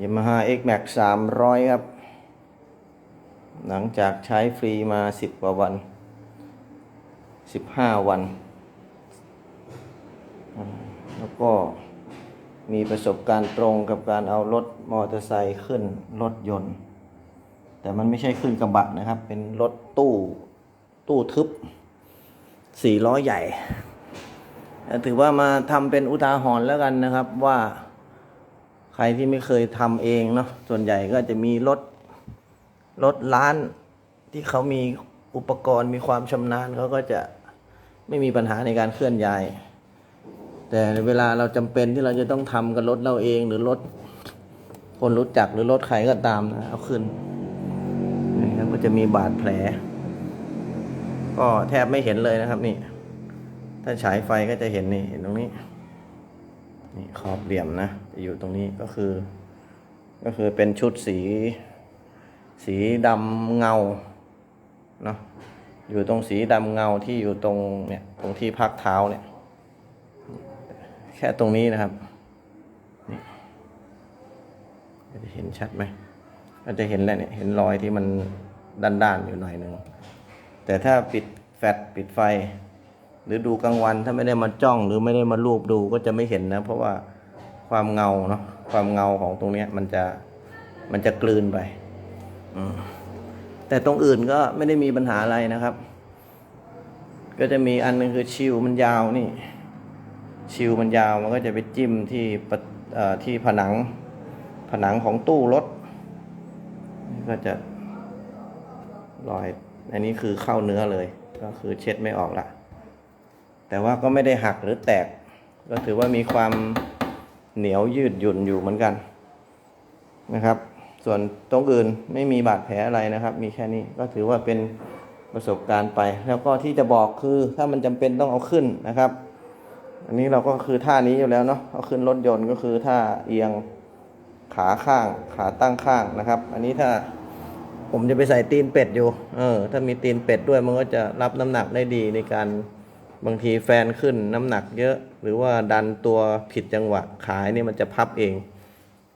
ยามาฮ่า X Max 300 ครับ หลังจากใช้ฟรีมา 10 กว่าวัน 15 วัน แล้วก็มีประสบการณ์ตรงกับการเอารถมอเตอร์ไซค์ขึ้นรถยนต์ แต่มันไม่ใช่ขึ้นกระบะนะครับ เป็นรถตู้ตู้ทึบสี่ล้อใหญ่ ถือว่ามาทำเป็นอุทาหรณ์แล้วกันนะครับว่า รที่ไม่เคยทำเองเนาะส่วนใหญ่ก็จะมีรถรถร้านที่เขามีอุปกรณ์มีความชำนาญเขาก็จะไม่มีปัญหาในการเคลื่อนย้าย แต่เวลาเราจำเป็นที่เราจะต้องทำกับรถเราเองหรือรถคนรู้จักหรือรถใครก็ตามนะเอาขึ้นนะครับก็จะมีบาดแผล ก็แทบไม่เห็นเลยนะครับนี่ ถ้าฉายไฟก็จะเห็นนี่เห็นตรงนี้ นี่ขอบเหลี่ยมนะจะอยู่ตรงนี้ก็คือ ก็คือเป็นชุดสี สีดำเงาเนาะอยู่ตรงสีดำเงาที่อยู่ตรงเนี่ยตรงที่พักเท้าเนี่ย แค่ตรงนี้นะครับนี่จะเห็นชัดไหมก็จะเห็นแล้วเนี่ยเห็นรอยที่มันด้านๆอยู่หน่อยหนึ่งแต่ถ้าปิดแฟลชปิดไฟ หรือดูกลางวันถ้าไม่ได้มาจ้องหรือไม่ได้มารูปดูก็จะไม่เห็นนะ เพราะว่าความเงาเนาะความเงาของตรงเนี้ยมันจะมันจะกลืนไปอืมแต่ตรงอื่นก็ไม่ได้มีปัญหาอะไรนะครับ ก็จะมีอันหนึงคือชิวมันยาวนี่ ชิวมันยาวมันก็จะไปจิ้มที่ปะที่ผนังผนังของตู้รถก็จะรอย อันนี้คือเข้าเนื้อเลย ก็คือเช็ดไม่ออกละ แต่ว่าก็ไม่ได้หักหรือแตก ก็ถือว่ามีความเหนียวยืดหยุ่นอยู่เหมือนกันนะครับ ส่วนตรงอื่นไม่มีบาดแผลอะไรนะครับ มีแค่นี้ก็ถือว่าเป็นประสบการณ์ไป แล้วก็ที่จะบอกคือถ้ามันจำเป็นต้องเอาขึ้นนะครับ อันนี้เราก็คือท่านี้อยู่แล้วเนาะเอาขึ้นรถยนต์ก็คือท่าเอียงขาข้างขาตั้งข้างนะครับ อันนี้ถ้าผมจะไปใส่ตีนเป็ดอยู่ เออ ถ้ามีตีนเป็ดด้วยมันก็จะรับน้ำหนักได้ดีในการ บางทีแฟนขึ้นน้ำหนักเยอะ หรือว่าดันตัวผิดจังหวะขายนี่มันจะพับเอง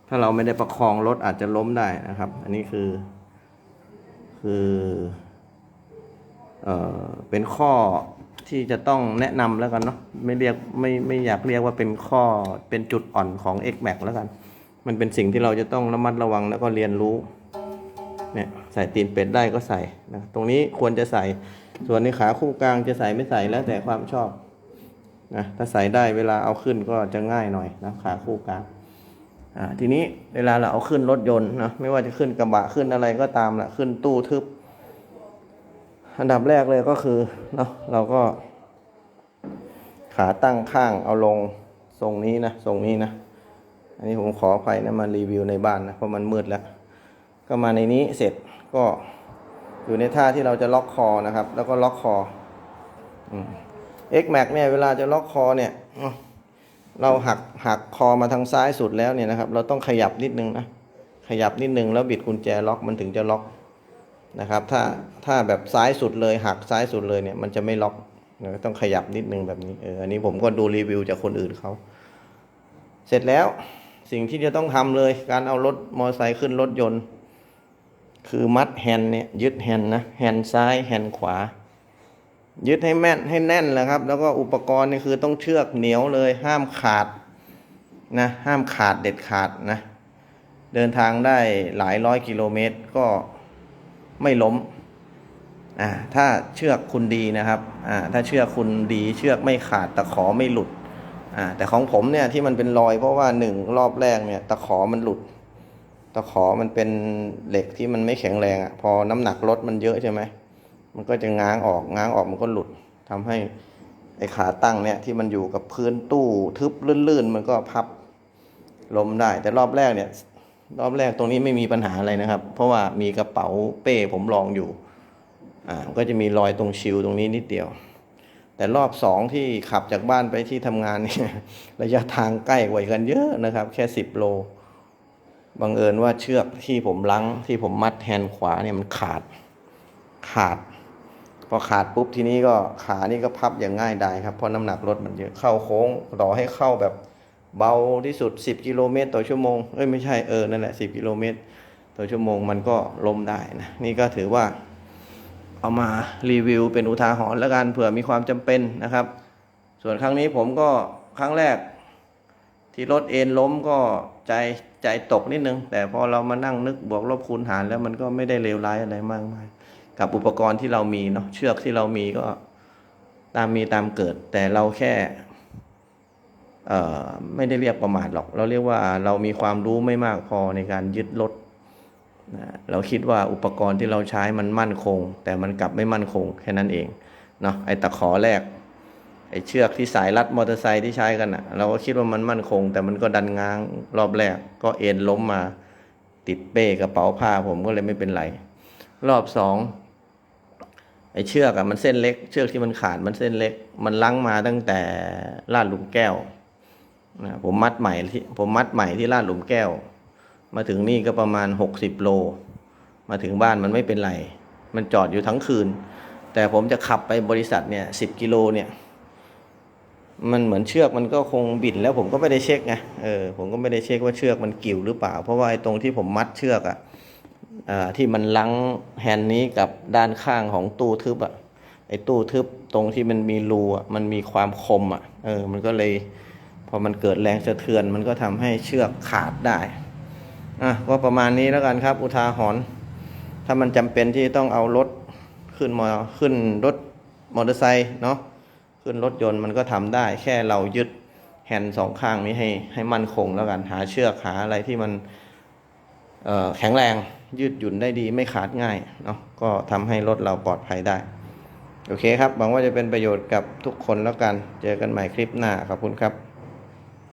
ถ้าเราไม่ได้ประคองรถอาจจะล้มได้นะครับ อันนี้คือ คือเอ่อเป็นข้อที่จะต้องแนะนำแล้วกันเนาะไม่เรียกไม่ไม่อยากเรียกว่าเป็นข้อเป็นจุดอ่อนของ X Max แล้วกัน มันเป็นสิ่งที่เราจะต้องระมัดระวังแล้วก็เรียนรู้ เนี่ยใส่ตีนเป็ดได้ก็ใส่นะตรงนี้ควรจะใส่ส่วนในขาคู่กลางจะใส่ไม่ใส่แล้วแต่ความชอบนะถ้าใส่ได้เวลาเอาขึ้นก็จะง่ายหน่อยนะขาคู่กลางอ่าทีนี้เวลาเราเอาขึ้นรถยนต์นะไม่ว่าจะขึ้นกระบะขึ้นอะไรก็ตามละขึ้นตู้ทึบ อันดับแรกเลยก็คือเนาะเราก็ ขาตั้งข้างเอาลงทรงนี้นะทรงนี้นะ อันนี้ผมขออภัยนะมารีวิวในบ้านนะเพราะมันมืดแล้ว ก็มาในนี้เสร็จก็อยู่ในท่าที่เราจะล็อกคอนะครับ แล้วก็ล็อกคอเอืม X Max เนี่ยเวลาจะล็อกคอเนี่ยเราหักหักคอมาทางซ้ายสุดแล้วเนี่ยนะครับ เราต้องขยับนิดนึงนะขยับนิดนึงแล้วบิดกุญแจล็อกมันถึงจะล็อกนะครับ ถ้าถ้าแบบซ้ายสุดเลยหักซ้ายสุดเลยเนี่ย มันจะไม่ล็อกเราต้องขยับนิดนึงแบบนี้เอออันนี้ผมก็ดูรีวิวจากคนอื่นเขาเสร็จแล้วสิ่งที่จะต้องทำเลยการเอารถมอเตอร์ไซค์ขึ้นรถยนต์ คือมัดแฮน์เนี่ยยึดแฮน์นะแฮน์ซ้ายแฮน์ขวา ยึดให้แม่นให้แน่นแหละครับ แล้วก็อุปกรณ์นี่คือต้องเชือกเหนียวเลยห้ามขาดนะห้ามขาดเด็ดขาดนะเดินทางได้หลายร้อยกิโลเมตรก็ไม่ล้มอ่าถ้าเชือกคุณดีนะครับอ่าถ้าเชือกคุณดี เชือกไม่ขาดตะขอไม่หลุดอ่าแต่ของผมเนี่ยที่มันเป็นรอยเพราะว่าหนึ่งรอบแรกเนี่ยตะขอมันหลุด ตะขอมันเป็นเหล็กที่มันไม่แข็งแรงอะ่ะ พอน้ำหนักรถมันเยอะใช่ไหมมันก็จะง้างออกง้างออกมันก็หลุดทำให้ไอ้ขาตั้งเนี่ยที่มันอยู่กับพื้นตู้ทึบลื่นๆ มันก็พับล้มได้ แต่รอบแรกเนี่ย รอบแรกตรงนี้ไม่มีปัญหาอะไรนะครับ เพราะว่ามีกระเป๋าเป้ผมลองอยู่อ่าก็จะมีรอยตรงชิวตรงนี้นิดเดียว แต่รอบสองที่ขับจากบ้านไปที่ทำงานเนี่ยระยะทางใกล้กว่ากันเยอะนะครับ แค่สิบโล บังเอิญว่าเชือกที่ผมลังที่ผมมัดแฮนขวาเนี่ยมันขาดขาด พอขาดปุ๊บทีนี้ก็ขานี่ก็พับอย่างง่ายดายครับเพราะน้ำหนักรถมันเยอะเข้าโค้งต่อให้เข้าแบบเบาที่สุด 10 กิโลเมตรต่อชั่วโมงเอ้ยไม่ใช่เออนั่นแหละ 10 กิโลเมตรต่อชั่วโมงมันก็ล้มได้นะนี่ก็ถือว่าเอามารีวิวเป็นอุทาหรณ์แล้วกันเผื่อมีความจำเป็นนะครับ ส่วนครั้งนี้ผมก็ครั้งแรก ที่รถเอ็นล้มก็ใจใจตกนิดนึง แต่พอเรามานั่งนึกบวกลบคูณหารแล้วมันก็ไม่ได้เลวร้ายอะไรมากมายกับอุปกรณ์ที่เรามีเนาะเชือกที่เรามีก็ตามมีตามเกิด แต่เราแค่เอ่อไม่ได้เรียกประมาทหรอก เราเรียกว่าเรามีความรู้ไม่มากพอในการยึดรถเราคิดว่าอุปกรณ์ที่เราใช้มันมั่นคง แต่มันกลับไม่มั่นคงแค่นั้นเองเนาะไอ้ตะขอแรก ไอ้เชือกที่สายรัดมอเตอร์ไซค์ที่ใช้กันอะเราก็คิดว่ามันมั่นคง แต่มันก็ดันง้างรอบแรก ก็เอ็นล้มมา ติดเป้กระเป๋าผ้าผมก็เลยไม่เป็นไร รอบสองไอ้เชือกอะมันเส้นเล็ก เชือกที่มันขาดมันเส้นเล็ก มันลังมาตั้งแต่ลาดหลุมแก้วนะผมมัดใหม่ที่ผมมัดใหม่ที่ลาดหลุมแก้ว มาถึงนี่ก็ประมาณหกสิบโล มาถึงบ้านมันไม่เป็นไร มันจอดอยู่ทั้งคืน แต่ผมจะขับไปบริษัทเนี่ยสิบกิโลเนี่ย มันเหมือนเชือกมันก็คงบิดแล้วผมก็ไม่ได้เช็คไงเออผมก็ไม่ได้เช็คว่าเชือกมันกิ่วหรือเปล่า เพราะว่าไอ้ตรงที่ผมมัดเชือกอะอ่าที่มันลังแฮนด์นี้กับด้านข้างของตู้ทึบอะไอ้ตู้ทึบตรงที่มันมีรูอะมันมีความคมอะเออมันก็เลยพอมันเกิดแรงสะเทือน มันก็ทำให้เชือกขาดได้อะก็ประมาณนี้แล้วกันครับ อุทาหรณ์ถ้ามันจำเป็นที่ต้องเอารถขึ้นมอขึ้นรถมอเตอร์ไซค์เนาะ ขึ้นรถยนต์มันก็ทำได้ แค่เรายึดแฮนด์สองข้างนี้ให้ให้มั่นคงแล้วกันหาเชือกหาอะไรที่มันแข็งแรงยืดหยุ่นได้ดีไม่ขาดง่ายเนาะก็ทำให้รถเราปลอดภัยได้ โอเคครับหวังว่าจะเป็นประโยชน์กับทุกคนแล้วกัน เจอกันใหม่คลิปหน้าขอบคุณครับ